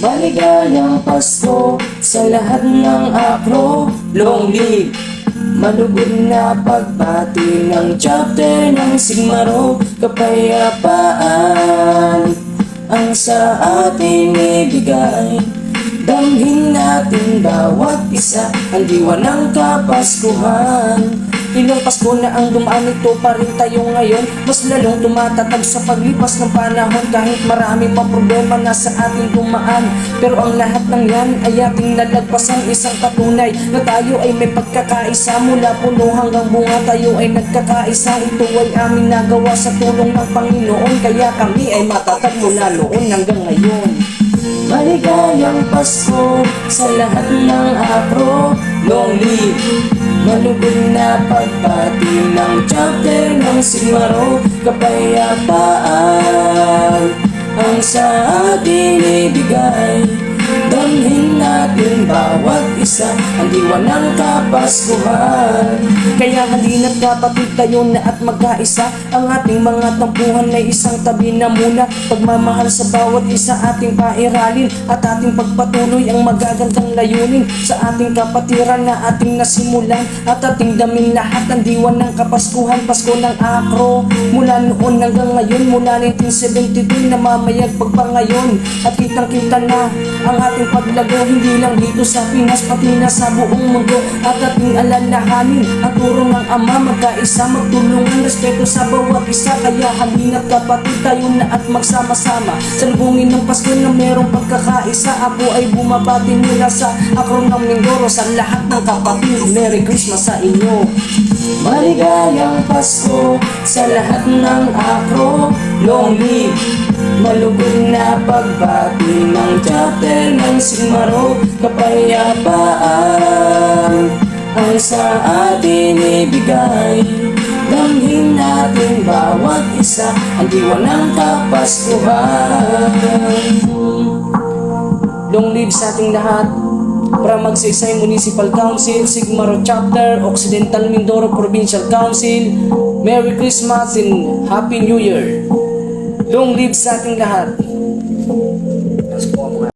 Maligayang Pasko sa lahat ng akro. Long live! Malugod na pagbati ng chapter ng Sigmaro. Kapayapaan ang sa ating ibigay. Damhin natin bawat isa ang diwa ng kapaskuhan Ilang Pasko na ang dumaan ito pa rin tayo ngayon. Mas lalong tumatatag sa paglipas ng panahon Kahit marami pa problema na sa ating dumaan. Pero ang lahat ng yan ay ating nalagpasan Isang patunay na tayo ay may pagkakaisa. Mula puno hanggang bunga tayo ay nagkakaisa. Ito ay aming nagawa sa tulong ng Panginoon. Kaya kami ay matatag mula noon hanggang ngayon. Maligayang Pasko sa lahat ng akro Long live Malugod na pagbati ng chapter ng Sigmaro Kapayapaan ang sa ating ibigay. Damhin natin bawat isa diwa ng kapaskuhan. Kaya halina't kapatid tayo na at magkaisa Ang ating mga tampuhan ay isang tabi na muna. Pagmamahal sa bawat isa ating pairalin. At ating pagpatuloy ang magagandang layunin. Sa ating kapatiran na ating nasimulan. At ating damin lahat ang diwa ng kapaskuhan. Pasko ng akro. Mula noon hanggang ngayon Mula 1973 na mamayag pagpangayon. At kitang kita na ang ating paglago Hindi lang dito sa Pinas pati na sa buong mundo. At ating alalahanin Ang turo ng Ama magkaisa Magtulungan respeto sa bawat isa. Kaya halina't kapatid tayo na at magsama-sama. Salubungin ng Pasko na merong pagkakaisa Ako ay bumabati mula sa akro ng Mindoro Sa lahat ng kapatid Merry Christmas sa inyo. Maligayang Pasko sa lahat ng akro Long live Malugod na pagbati ng chapter ng Sigmaro Kapayapaan ang sa atin ibigay. Damhin natin bawat isa ang diwa ng kapaskuhan. Long live sa ating lahat From Magsaysay Municipal Council, Sigmaro Chapter, Occidental Mindoro Provincial Council. Merry Christmas and Happy New Year Long live sa ating lahat